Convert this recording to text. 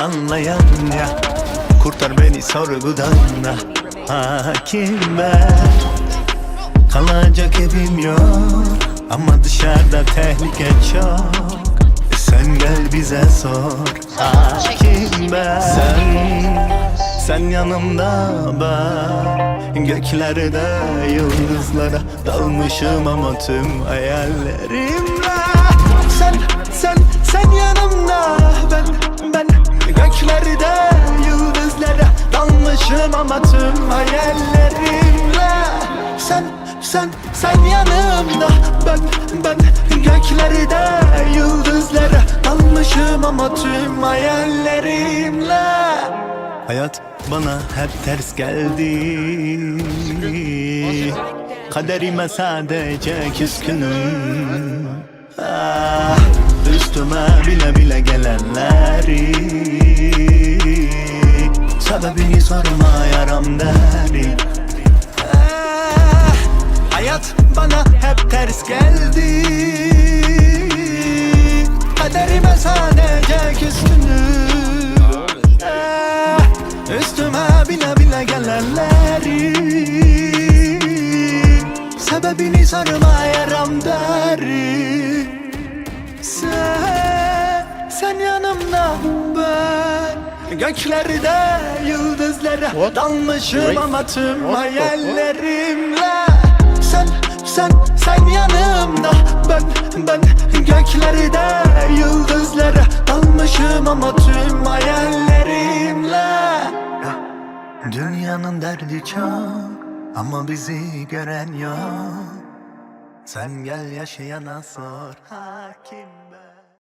anlayan ya Kurtar beni sorgudan da. Hakim ben Kalacak evim yok Ama dışarıda tehlike çok. E Sen gel bize sor Hakim ben Sen, sen yanımda ben Göklerde yıldızlara Dalmışım ama tüm hayallerimle Dalmışım ama tüm hayallerimle. Sen, sen, sen yanımda. Ben, ben Göklerde yıldızlara Dalmışım ama tüm hayallerimle. Hayat bana hep ters geldi. Kaderime sadece küskünüm. Ah, Üstüme bile bile gelenleri sorma yaram derim Ah, Hayat bana hep ters geldi. Kaderime sadece küskünüm Ah, Üstüme bile bile gelenleri. Sebebini sorma yaram derim Göklerde yıldızlara dalmışım ama tüm hayallerimle Sen, sen, sen yanımda ben, ben Göklerde yıldızlara dalmışım ama tüm hayallerimle. Dünyanın derdi çok ama bizi gören yok. Sen gel yaşayana sor hakim ben